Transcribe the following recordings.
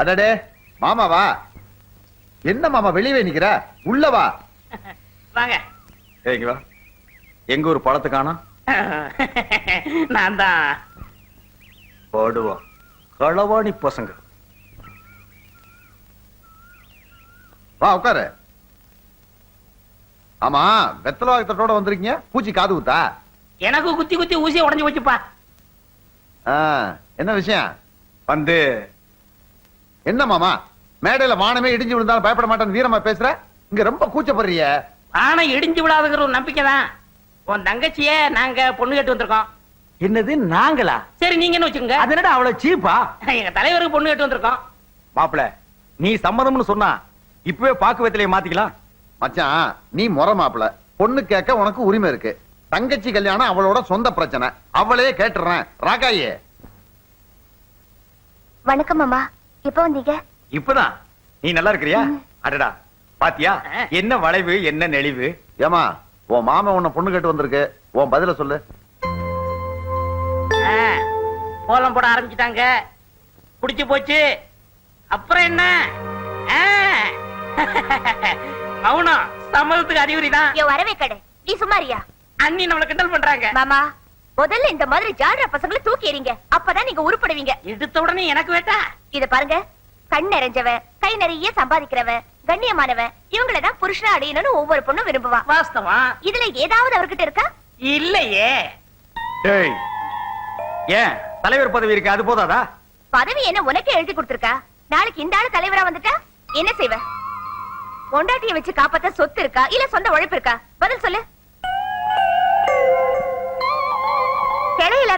அடடே மாமாவா என்ன மாமா வெளியவே நிக்கிற? உள்ள வா. வாங்க. ஏங்க வா. எங்க ஒரு பழத்தை காணோம் நான் தான் போடுவோம். களவாணி பசங்க. வா உட்காரு. ஆமா வெத்தலை வாக்கத்தோட வந்திருக்கீங்க? பூச்சி காது குத்தா? எனக்கு குத்தி குத்தி ஊசி உடைஞ்சு போச்சுப்பா. என்ன விஷயம்? வந்து என்ன மாமா? மேடையில வானமே இடிஞ்சு விழுந்தாலும் பயப்பட மாட்டேன்னு வீரமா பேசுற? இங்க ரொம்ப கூச்சப்படுறிய. ஆனா இடிஞ்சு விடாதுங்கிற ஒரு நம்பிக்கை தான். உன் தங்கச்சிய நாங்க பொண்ணு கேட்டு வந்திருக்கோம். என்னது நாங்களா? சரி நீங்க என்ன வச்சுக்கோங்க. அது என்னடா அவ்வளவு சீப்பா? எங்க தலைவருக்கு பொண்ணு கேட்டு வந்திருக்கோம். மாப்பிள நீ சம்மதம்னு சொன்னா இப்பவே பாக்கு வெத்தலையை மாத்திக்கலாம். மச்சான் நீ முறை மாப்பிள. பொண்ணு கேட்க உனக்கு உரிமை இருக்கு. தங்கச்சி கல்யாணம் அவளோட சொந்த பிரச்சனை. அவளே கேட்டுறேன். ராகாயே வணக்கம் மாமா எப்போ வந்தீங்க? இப்பதான் நீ நல்லா இருக்கிறியா? அடடா. பாத்தியா. என்ன வளைவு என்ன நெளிவு? ஏமா உன் மாமா உன்னை பொண்ணு கேட்டு வந்திருக்கு. உன் பதில சொல்லு. ஆ, கோலம் போட ஆரம்பிச்சிட்டாங்க. குடிச்சு போச்சு. அப்புறம் என்ன. மௌனம். சம்மதத்துக்கு அறிகுறி தான் வரவே கடை. நீ சும்மாரியா அண்ணி நம்மள கிண்டல் பண்றாங்க. மாமா முதல்ல இந்த மாதிரி ஜாடுற பசங்களை தூக்கி எறிங்க. அப்பதான் நீங்க உருப்படுவீங்க. எடுத்த உடனே எனக்கு வேட்டா. இத பாருங்க. கண் நிறைஞ்சவன் கை நிறைய சம்பாதிக்கிறவன் கண்ணியமானவன் இவங்களை தான் புருஷனா அடையணும்னு ஒவ்வொரு பொண்ணும் விரும்புவான். வாஸ்தவம் இதுல ஏதாவது அவர்கிட்ட இருக்கா? இல்லையே. டேய் ஏன்? தலைவர் பதவி இருக்கு அது போதாதா? பதவி என்ன உனக்கே எழுதி கொடுத்திருக்கா? நாளைக்கு இந்த ஆளு தலைவரா வந்துட்டா? என்ன செய்வ? பொண்டாட்டிய வச்சு காப்பாத்த சொத்து இருக்கா? இல்ல சொந்த உழைப்பு இருக்கா? பதில் சொல்லு.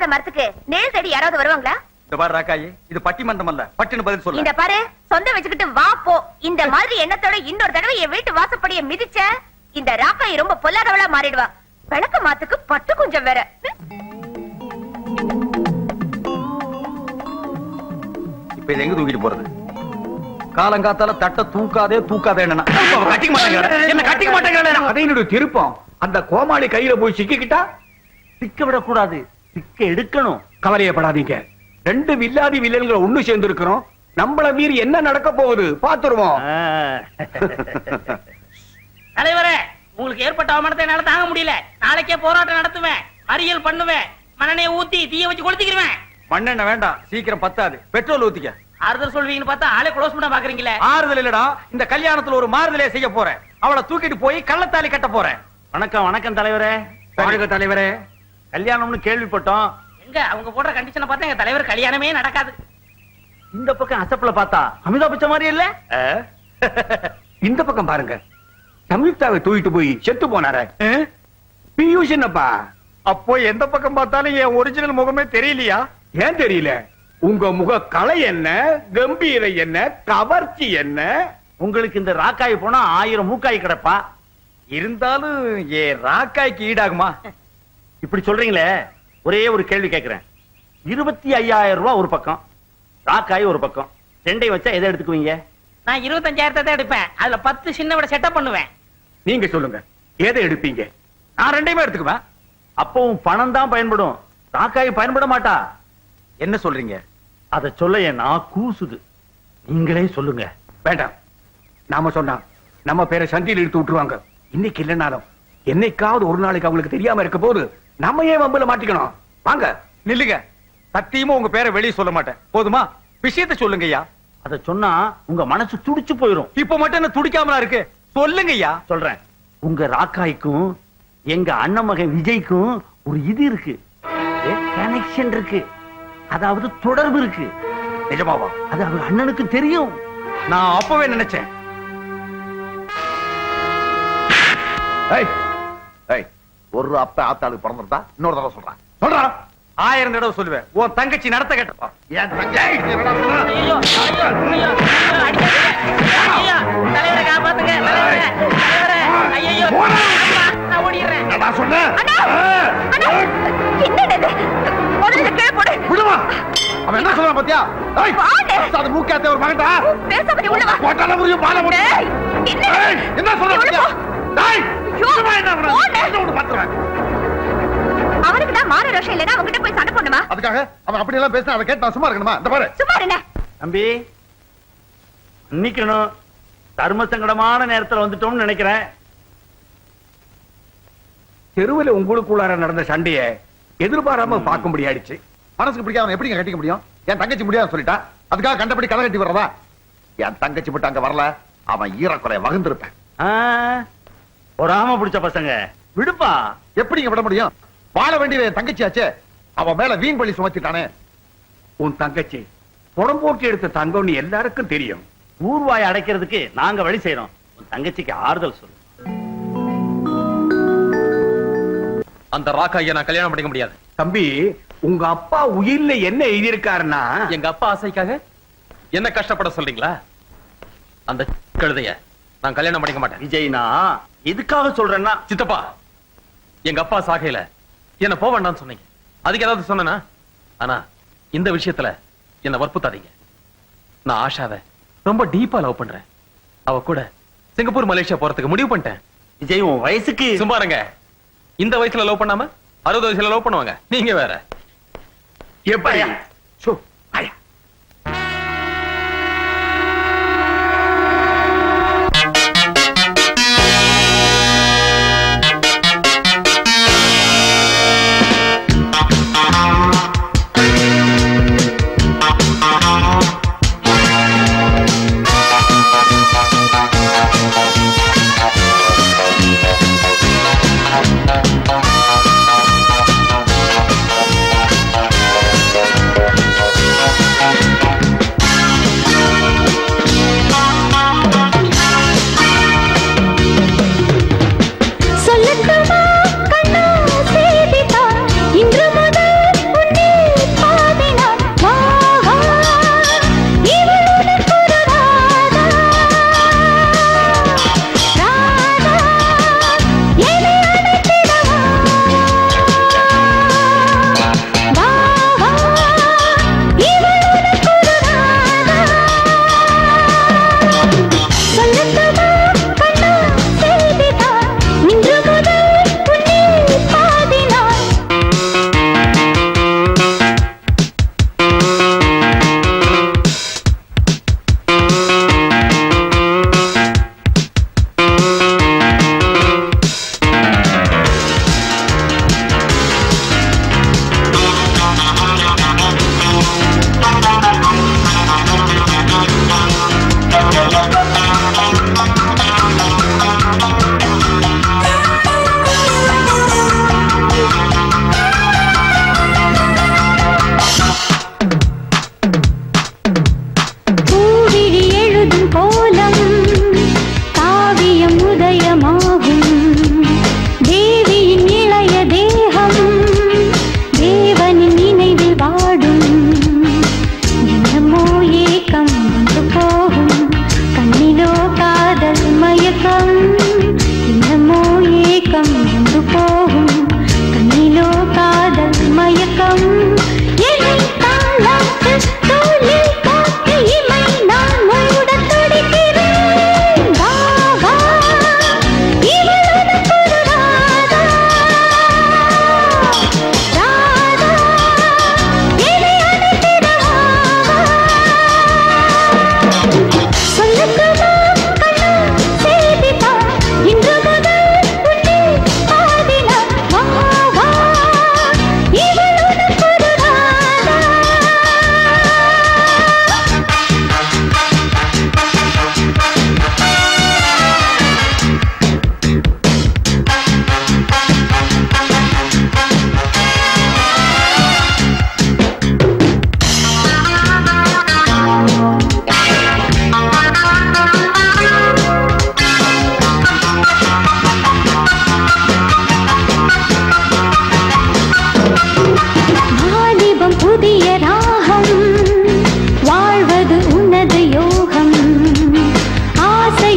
இல்லாத மரத்துக்கு நேர் தேடி யாராவது வருவாங்களா? இந்த பாரு ராக்காயி இது பட்டிமன்றம் அல்ல. பட்டின பதில் சொல்ல. இந்த பாரு சொந்த வச்சுக்கிட்டு வா போ. இந்த மாதிரி எண்ணத்தோட இன்னொரு தடவை என் வீட்டு வாசப்படிய மிதிச்ச இந்த ராக்காய் ரொம்ப பொல்லாதவளா மாறிடுவா. விளக்க மாத்துக்கு பட்டு கொஞ்சம் வேற. இப்ப இது எங்க தூக்கிட்டு போறது? காலங்காத்தால தட்ட தூக்காதே தூக்காதே என்ன கட்டிக்க என்ன என்னுடைய திருப்பம். அந்த கோமாளி கையில போய் சிக்கிக்கிட்டா? சிக்க விடக்கூடாது. சிக்க எடுக்கணும். கவலையப்படாதீங்க. ரெண்டு வில்லாதி வில்லன்களை ஒண்ணு சேர்ந்து இருக்கிறோம் நம்மள மீறி என்ன நடக்க போகுது? பாத்துருவோம் தலைவரே உங்களுக்கு ஏற்பட்ட அவமானத்தை என்னால தாங்க முடியல. நாளைக்கே போராட்டம் நடத்துவேன். மறியல் பண்ணுவேன். மண்ணெண்ணெய ஊத்தி தீய வச்சு கொளுத்திக்கிருவேன். மண்ணெண்ண வேண்டாம். சீக்கிரம் பத்தாது. பெட்ரோல் ஊத்திக்க. ஆறுதல் சொல்வீங்கன்னு பார்த்தா ஆளே க்ளோஸ் பண்ண பாக்குறீங்களே. ஆறுதல் இல்லடா. இந்த கல்யாணத்துல ஒரு மாறுதலே செய்ய போறேன். அவளை தூக்கிட்டு போய் கள்ளத்தாலி கட்ட போறேன். வணக்கம் வணக்கம் தலைவரே. தலைவரே. கல்யாணம்னு கேள்விப்பட்டோம். எங்க? அவங்க போடுற கண்டிஷனை பார்த்தா எங்க தலைவர் கல்யாணமே நடக்காது. இந்த பக்கம் அசப்புல பார்த்தா அமிதாப் பச்சன் மாதிரி இல்ல? இந்த பக்கம் பாருங்க. சம்யுக்தாவை தூக்கிட்டு போய் செத்து போனார. பியூஷ் என்னப்பா? அப்போ எந்த பக்கம் பார்த்தாலும் என் ஒரிஜினல் முகமே தெரியலையா? ஏன் தெரியல? உங்க முக கலை என்ன? கம்பீர என்ன? கவர்ச்சி என்ன? உங்களுக்கு இந்த ராக்காய் போனா ஆயிரம் மூக்காய் கிடப்பா. இருந்தாலும் ஏ ராக்காய்க்கு ஈடாகுமா? இப்படி சொல்றீங்களே ஒரே ஒரு கேள்வி கேட்கிறேன். இருபத்தி ஐயாயிரம் ரூபாய் ஒரு பக்கம் ராக்காய் ஒரு பக்கம். ரெண்டையும் வச்சா எதை எடுத்துக்குவீங்க? நான் இருபத்தஞ்சாயிரத்தை தான் எடுப்பேன். அதுல பத்து சின்ன விட செட்டப் பண்ணுவேன். நீங்க சொல்லுங்க எதை எடுப்பீங்க? நான் ரெண்டையுமே எடுத்துக்குவேன். அப்பவும் பணம் தான் பயன்படும். ராக்காய் பயன்பட மாட்டா. என்ன சொல்றீங்க? அத சொல்ல என் நான் கூசுது. நீங்களே சொல்லுங்க. வேண்டாம். நாம சொன்னா நம்ம பேரை சந்தியில் இழுத்து விட்டுருவாங்க. இன்னைக்கு இல்லைனாலும் என்னைக்காவது ஒரு நாளைக்கு அவங்களுக்கு தெரியாம இருக்க போது நம்ம ஏன் வம்புல மாட்டிக்கணும்? வாங்க. நில்லுங்க. சத்தியமா உங்க பேரை வெளியே சொல்ல மாட்டேன். போதுமா? விஷயத்தை சொல்லுங்க ஐயா. அத சொன்னா உங்க மனசு துடிச்சு போயிரும். இப்ப மட்டும் என்ன துடிக்காமலா இருக்கு? சொல்லுங்க ஐயா. சொல்றேன். உங்க ராக்காய்க்கும் எங்க அண்ணன் மகன் விஜய்க்கும் ஒரு இது இருக்கு. கனெக்ஷன் இருக்கு. அதாவது தொடர்பு இருக்கு. நிஜமாவா? அது அவர் அண்ணனுக்கு தெரியும். நான் அப்பவே நினைச்சேன். ஒரு அப்ப ஆத்தாளுக்கு பிறந்திருந்தா இன்னொரு தடவை சொல்றேன் சொல்றா. ஆயிரம் தடவை சொல்லுவேன். உன் தங்கச்சி நடத்த கேட்டப்பா. என் அவன் என்ன சொல்றான் பாத்தியா. அது மூக்காத்த ஒரு மகன்டா? பேசாம நீ உள்ள வா. முடியும் பால முடியும் என்ன? ஏய், என்ன சொல்ற நீ உள்ள பாத்தியா? போ. டேய் அவனுக்கு தான் மான ரோஷம் இல்லைன்னா அவன்கிட்ட போய் சண்டை பண்ணுமா அதுக்காக அவன் அப்படி எல்லாம் பேசினா அதை கேட்டு நான் சும்மா இருக்கணுமா? இந்த பாரு. சும்மா இருங்க. தம்பி மன்னிக்கணும். தர்ம சங்கடமான நேரத்துல வந்துட்டோம்னு நினைக்கிறேன். தெருவில் உங்களுக்குள்ளார நடந்த சண்டைய எதிர்பாராம பார்க்க முடியாடுச்சு மனசுக்கு பிடிக்காம எப்படிங்க கட்டிக்க முடியும்? என் தங்கச்சி முடியாது சொல்லிட்டா? அதுக்காக கண்டபடி கதை கட்டி வர்றதா? என் தங்கச்சி மட்டும் அங்க வரல. அவன் ஈரக்குறைய வகுந்திருப்பேன். ஆ, பொறாம பிடிச்ச பசங்க. விடுப்பா. எப்படிங்க விட முடியும்? வாழ வேண்டியது என் தங்கச்சியாச்சே. அவன் மேல வீண் பள்ளி சுமத்திட்டானே. உன் தங்கச்சி புடம் போட்டு எடுத்த தங்கம்னு எல்லாருக்கும் தெரியும். ஊர்வாய் அடைக்கிறதுக்கு நாங்க வழி செய்யறோம் உன் தங்கச்சிக்கு ஆறுதல் சொல்லு. அந்த ராக்காய நான் கல்யாணம் பண்ணிக்க முடியாது. தம்பி உங்க அப்பா உயிர்ல என்ன எழுதியிருக்காருன்னா? எங்க அப்பா ஆசைக்காக? என்ன கஷ்டப்பட சொல்றீங்களா? அந்த கழுதைய. நான் கல்யாணம் பண்ணிக்க மாட்டேன். விஜய்னா? எதுக்காக சொல்றேன்னா? சித்தப்பா எங்க அப்பா சாகையில என்ன போக வேண்டாம்னு சொன்னீங்க. அதுக்கு ஏதாவது சொன்னனா? ஆனா இந்த விஷயத்துல என்ன வற்புத்தாதீங்க நான் ஆஷாவை ரொம்ப டீப்பா லவ் பண்றேன். அவ கூட சிங்கப்பூர் மலேசியா போறதுக்கு முடிவு பண்ணிட்டேன். விஜய் உன் வயசுக்கு சும்மாருங்க இந்த வயசுல லவ் பண்ணாம அறுபது வயசுல லவ் பண்ணுவாங்க. நீங்க வேற. எப்படி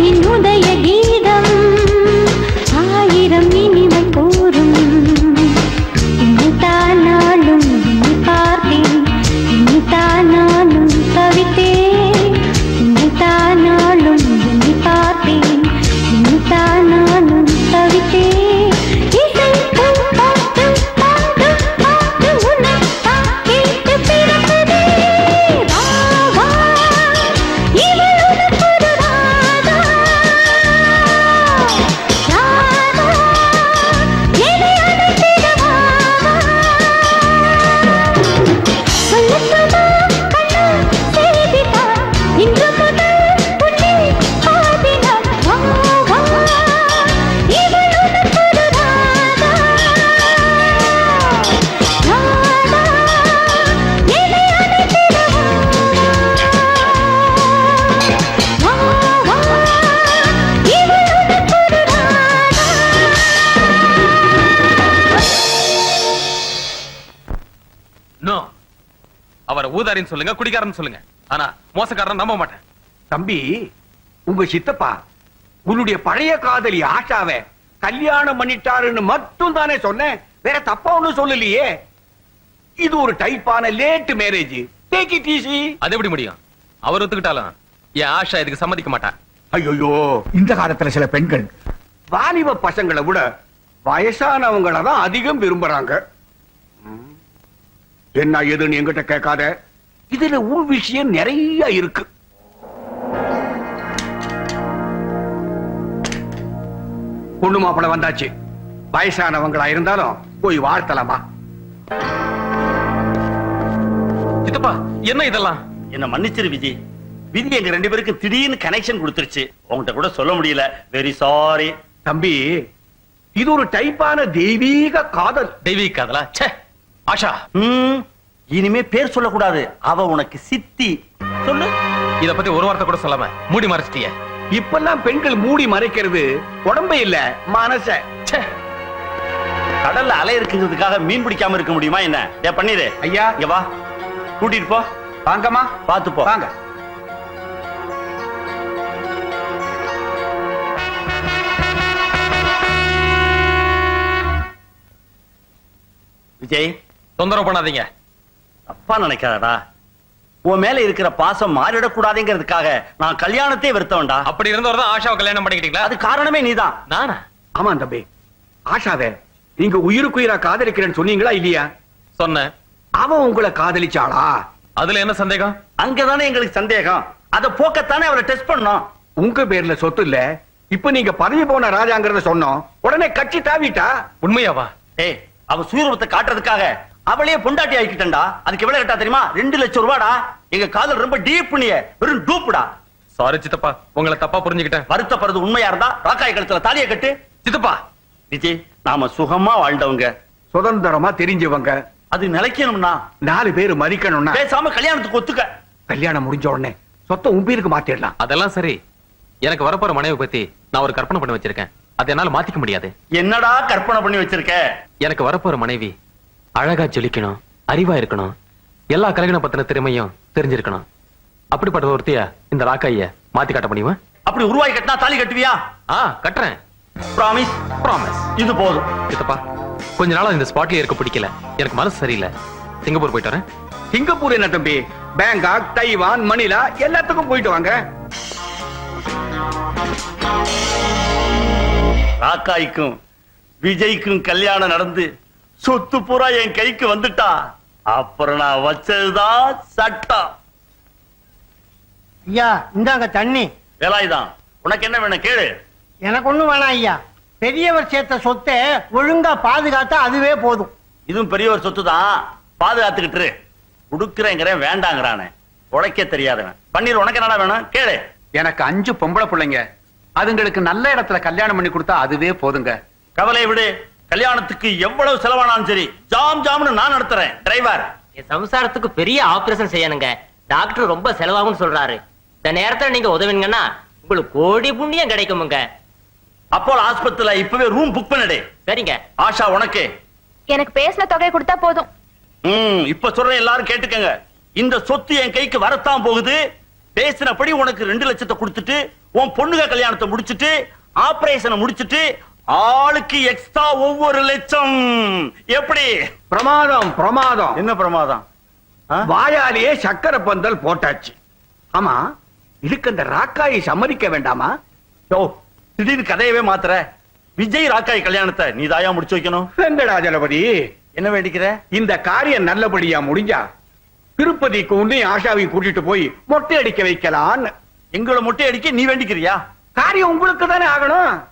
ನಿನ್ನುದ ஊதாரின்னு சொல்லுங்க குடிகாரன்னு சொல்லுங்க. ஆனா மோசக்காரன் நம்ப மாட்டேன். தம்பி உங்க சித்தப்பா உன்னுடைய பழைய காதலி ஆஷாவை கல்யாணம் பண்ணிட்டாருன்னு மட்டும் தானே சொன்னேன். வேற தப்பா ஒண்ணும் சொல்லலையே. இது ஒரு டைப்பான late marriage take it easy அது எப்படி முடியும்? அவர் ஒத்துக்கிட்டாலும் என் ஆஷா இதுக்கு சம்மதிக்க மாட்டா. ஐயோ இந்த காலத்துல சில பெண்கள் வாலிப பசங்களை விட வயசானவங்கள தான் அதிகம் விரும்புறாங்க. என்ன ஏதுன்னு என்கிட்ட கேட்காத. இதுல உள் விஷயம் நிறைய இருக்கு. பொண்ணு மாப்பிள வந்தாச்சு. வயசானவங்களா இருந்தாலும் போய் வாழ்த்தலாமா? சித்தப்பா என்ன இதெல்லாம்? என்ன மன்னிச்சிரு விஜய் விதி எங்க ரெண்டு பேருக்கு திடீர்னு கனெக்ஷன் கொடுத்துருச்சு. உங்ககிட்ட கூட சொல்ல முடியல. வெரி சாரி தம்பி இது ஒரு டைப்பான தெய்வீக காதல். தெய்வீக காதலா? ச்சே ஆஷா. இனிமே பேர் சொல்லக்கூடாது. அவ உனக்கு சித்தி. சொல்லு. இத பத்தி ஒரு வார்த்தை கூட சொல்லாம மூடி மறைச்சிட்டியே. இப்பெல்லாம் பெண்கள் மூடி மறைக்கிறது உடம்பு இல்ல மனச. கடல்ல அலை இருக்குங்கிறதுக்காக மீன் பிடிக்காம இருக்க முடியுமா என்ன? ஏ பண்ணிரு ஐயா. இங்க வா. கூட்டிட்டு போ. வாங்கம்மா. பாத்து போ. வாங்க. விஜய். தொந்தரவு பண்ணாதீங்க. தப்பா நினைக்காதடா. உன் மேல இருக்கிற பாசம் மாறிடக்கூடாதுங்கிறதுக்காக நான் கல்யாணத்தை வெறுத்தவன்டா. அப்படி இருந்தவர் தான் ஆஷாவை கல்யாணம் பண்ணிக்கிட்டீங்களா? அது காரணமே நீதான். நானா? ஆமா தம்பி. ஆஷாவே நீங்க உயிருக்குயிரா காதலிக்கிறேன்னு சொன்னீங்களா இல்லையா? சொன்னேன். அவன் உங்களை காதலிச்சாளா? அதுல என்ன சந்தேகம்? அங்கதானே எங்களுக்கு சந்தேகம். அத போக்கத்தானே அவளை டெஸ்ட் பண்ணோம். உங்க பேர்ல சொத்து இல்ல. இப்ப நீங்க பதவி போன ராஜாங்கிறத சொன்னோம். உடனே கட்சி தாவிட்டா? உண்மையாவா? ஏய் அவ சூரவத்தை காட்டுறதுக்காக அவளையே பொண்டாட்டி ஆக்கிட்டா அதுக்கு எவ்வளவு கட்டா தெரியுமா? ரெண்டு லட்சம் ரூபாடா. எங்க காதல் ரொம்ப டீப் பண்ணிய. வெறும் டூப்புடா சாரி சித்தப்பா. உங்களை தப்பா புரிஞ்சுக்கிட்டேன். வருத்தப்படுறது உண்மையா இருந்தா ராக்காய் கழுத்துல தாலியை கட்டு. சித்தப்பா விஜய் நாம சுகமா வாழ்ந்தவங்க. சுதந்திரமா தெரிஞ்சவங்க. அது நிலைக்கணும்னா. நாலு பேர் மதிக்கணும்னா. பேசாம கல்யாணத்துக்கு ஒத்துக்க. கல்யாணம் முடிஞ்ச உடனே சொத்தை உன் பேருக்கு மாத்திடலாம் அதெல்லாம் சரி. எனக்கு வரப்போற மனைவி பத்தி நான் ஒரு கற்பனை பண்ணி வச்சிருக்கேன். அதை என்னால மாத்திக்க முடியாது. என்னடா கற்பனை பண்ணி வச்சிருக்க? எனக்கு வரப்போற மனைவி அழகா ஜொலிக்கணும் அறிவா இருக்கணும். எல்லா கலைஞனை பத்தின திறமையும் தெரிஞ்சிருக்கணும். அப்படிப்பட்ட ஒருத்திய இந்த ராக்காய மாத்தி காட்ட முடியுமா? அப்படி உருவாய் கட்டினா தாலி கட்டுவியா? ஆ கட்டுறேன். ப்ராமிஸ் ப்ராமிஸ் இது போதும். சித்தப்பா கொஞ்ச நாளா இந்த ஸ்பாட்லயே இருக்க பிடிக்கல. எனக்கு மனசு சரியில்லை. சிங்கப்பூர் போயிட்டு வரேன். சிங்கப்பூர் என்ன தம்பி? பேங்காக் தைவான் மணிலா எல்லாத்துக்கும் போயிட்டு வாங்க. ராக்காய்க்கும் விஜய்க்கும் கல்யாணம் நடந்து சொத்து பூரா என் கைக்கு வந்துட்டா. அப்புறம் நான் வச்சதுதான் சட்டம். ஐயா இந்தாங்க தண்ணி. வேலாயுதான் உனக்கு என்ன வேணும் கேளு. எனக்கு ஒண்ணும் வேணாம் ஐயா. பெரியவர் சேர்த்த சொத்தை ஒழுங்கா பாதுகாத்தா அதுவே போதும். இதுவும் பெரியவர் சொத்து தான் பாதுகாத்துக்கிட்டு இரு. கொடுக்குறேங்கிறேன் வேண்டாங்கிறானே. உழைக்க தெரியாதவன். பன்னீர் உனக்கு என்னடா வேணும்? கேளு. எனக்கு அஞ்சு பொம்பளை பிள்ளைங்க. அதுங்களுக்கு நல்ல இடத்துல கல்யாணம் பண்ணி கொடுத்தா அதுவே போதுங்க. கவலை விடு. கல்யாணத்துக்கு எவ்வளவு செலவானாலும் சரி ஜாம் ஜாம்னு நான் நடத்துறேன். டிரைவர் என் சம்சாரத்துக்கு பெரிய ஆபரேஷன் செய்யணுங்க. டாக்டர் ரொம்ப செலவாகும்னு சொல்றாரு. இந்த நேரத்துல நீங்க உதவுனீங்கன்னா உங்களுக்கு கோடி புண்ணியம் கிடைக்குமுங்க. அப்போ ஆஸ்பத்திரியில இப்பவே ரூம் புக் பண்ணிடு. சரிங்க. ஆஷா உனக்கு. எனக்கு பேசின தொகை கொடுத்தா போதும். ம் இப்ப சொல்றேன் எல்லாரும் கேட்டுக்கங்க. இந்த சொத்து என் கைக்கு வரத்தான் போகுது. பேசினபடி உனக்கு ரெண்டு லட்சத்தை கொடுத்துட்டு உன் பொண்ணுக கல்யாணத்தை முடிச்சிட்டு ஆபரேஷனை முடிச்சிட்டு ஆளுக்கு எக்ஸ்ட்ரா ஒவ்வொரு லட்சம். எப்படி? பிரமாதம் பிரமாதம். என்ன பிரமாதம்? வாயாலேயே சக்கரை பந்தல் போட்டாச்சு. ஆமா இதுக்கு அந்த ராக்காயை சம்மதிக்க வேண்டாமா? யோ, திடீர்னு கதையவே மாத்துற. விஜய் ராக்காய் கல்யாணத்தை நீ தாயா முடிச்சு வைக்கணும். வெங்கடாஜலபதி என்ன வேண்டிக்கிற? இந்த காரியம் நல்லபடியா முடிஞ்சா திருப்பதிக்கு உன்னை ஆஷாவை கூட்டிட்டு போய் மொட்டை அடிக்க வைக்கலான்னு. எங்களை மொட்டை அடிக்க நீ வேண்டிக்கிறியா? காரியம் உங்களுக்கு தானே ஆகணும்.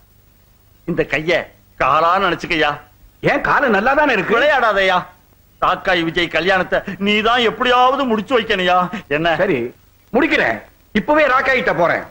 இந்த கைய காலா நினைச்சுக்கையா? ஏன் காலம் நல்லா தானே இருக்கு? விளையாடாதயா? ராக்காய் விஜய் கல்யாணத்தை நீ தான் எப்படியாவது முடிச்சு வைக்கணையா? என்ன? சரி முடிக்கிறேன். இப்பவே ராக்காயிட்ட போறேன்.